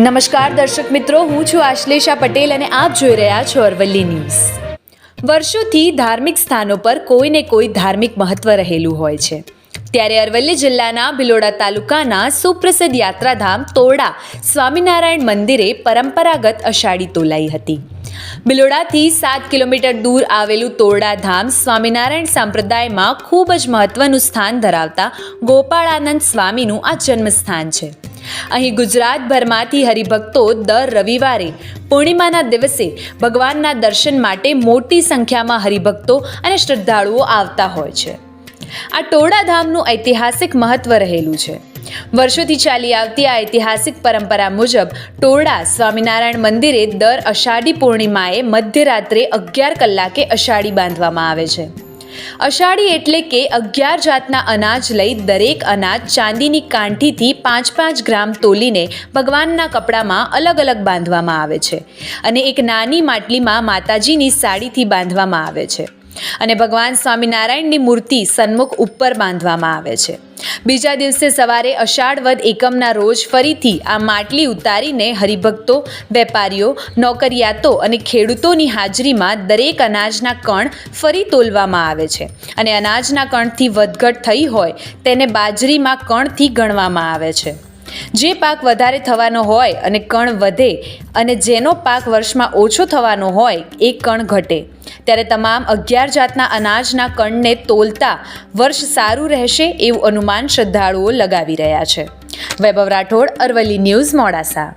નમસ્કાર દર્શક મિત્રો, હું છું આશ્લેષા પટેલ અને આપ જોઈ રહ્યા છો અરવલ્લી ન્યૂઝ. વર્ષોથી ધાર્મિક સ્થાનો પર કોઈને કોઈ ધાર્મિક મહત્વ રહેલું હોય છે. ત્યારે અરવલ્લી જિલ્લાના ભિલોડા તાલુકાના સુપ્રસિદ્ધ યાત્રાધામ તોરડા સ્વામિનારાયણ મંદિરે પરંપરાગત અષાઢી તોલાઈ હતી. બિલોડાથી સાત કિલોમીટર દૂર આવેલું તોરડા ધામ સ્વામિનારાયણ સંપ્રદાયમાં ખૂબ જ મહત્વનું સ્થાન ધરાવતા ગોપાળાનંદ સ્વામીનું આ જન્મસ્થાન છે. અહીં ગુજરાતભરમાંથી હરિભક્તો દર રવિવારે પૂર્ણિમાના દિવસે ભગવાનના દર્શન માટે મોટી સંખ્યામાં હરિભક્તો અને શ્રદ્ધાળુઓ આવતા હોય છે. આ ટોળાધામનું ઐતિહાસિક મહત્વ રહેલું છે. વર્ષોથી ચાલી આવતી આ ઐતિહાસિક પરંપરા મુજબ ટોરડા સ્વામિનારાયણ મંદિરે દર અષાઢી પૂર્ણિમાએ મધ્યરાત્રે અગિયાર કલાકે અષાઢી બાંધવામાં આવે છે. અષાઢી એટલે કે અગિયાર જાતના અનાજ લઈ દરેક અનાજ ચાંદીની કાંઠીથી પાંચ પાંચ ગ્રામ તોલીને ભગવાનના કપડામાં અલગ અલગ બાંધવામાં આવે છે. અને એક નાની માટલીમાં માતાજીની સાડીથી બાંધવામાં આવે છે. અને ભગવાન સ્વામિનારાયણની મૂર્તિ સન્મુખ ઉપર બાંધવામાં આવે છે. બીજા દિવસે સવારે અષાઢ વદ એકમના રોજ ફરીથી આ માટલી ઉતારીને હરિભક્તો, વેપારીઓ, નોકરિયાતો અને ખેડૂતોની હાજરીમાં દરેક અનાજના કણ ફરી તોલવામાં આવે છે અને અનાજના કણથી વધઘટ થઈ હોય તેને બાજરીમાં કણથી ગણવામાં આવે છે. જે પાક વધારે થવાનો હોય અને કણ વધે અને જેનો પાક વર્ષમાં ઓછો થવાનો હોય, એ કણ ઘટે. ત્યારે તમામ અગિયાર જાતના અનાજના કણને તોલતા વર્ષ સારું રહેશે એવું અનુમાન શ્રદ્ધાળુઓ લગાવી રહ્યા છે. વૈભવ રાઠોડ, અરવલ્લી ન્યૂઝ, મોડાસા.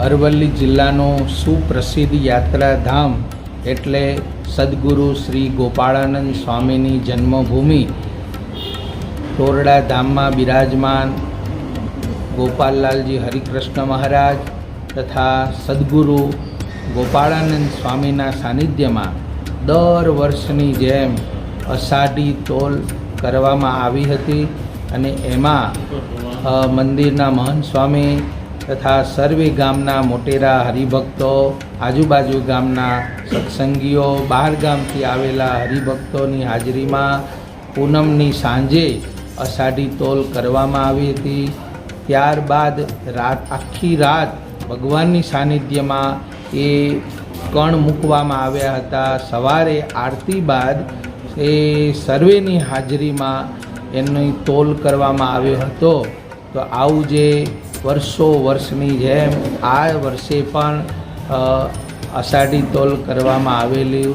અરવલ્લી જિલ્લાનું સુપ્રસિદ્ધ યાત્રાધામ એટલે સદગુરુ શ્રી ગોપાળાનંદ સ્વામીની જન્મભૂમિ તોરડા ધામમાં બિરાજમાન ગોપાલલાલજી હરિકૃષ્ણ મહારાજ તથા સદગુરુ ગોપાળાનંદ સ્વામીના સાનિધ્યમાં દર વર્ષની જેમ અષાઢી તોલ કરવામાં આવી હતી અને એમાં મંદિરના મહંત સ્વામી તથા સર્વે ગામના મોટેરા હરિભક્તો, આજુબાજુ ગામના સત્સંગીઓ, બહાર ગામથી આવેલા હરિભક્તોની હાજરીમાં પૂનમની સાંજે અષાઢી તોલ કરવામાં આવી હતી. ત્યારબાદ રાત, આખી રાત ભગવાનની સાનિધ્યમાં એ કણ મૂકવામાં આવ્યા હતા. સવારે આરતી બાદ એ સર્વેની હાજરીમાં એની તોલ કરવામાં આવ્યો હતો. તો આવું જે વર્ષો વર્ષની જેમ આ વર્ષે પણ અષાઢી તોલ કરવામાં આવેલી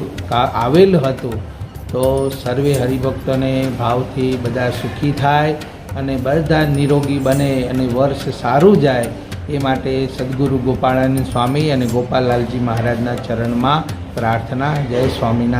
આવેલ હતું. તો સર્વે હરિભક્તોને ભાવથી બધા સુખી થાય અને બધા નિરોગી બને અને વર્ષ સારું જાય એ માટે સદગુરુ ગોપાળાનંદ સ્વામી અને ગોપાલલાલજી મહારાજના ચરણમાં પ્રાર્થના. જય સ્વામિનારાયણ.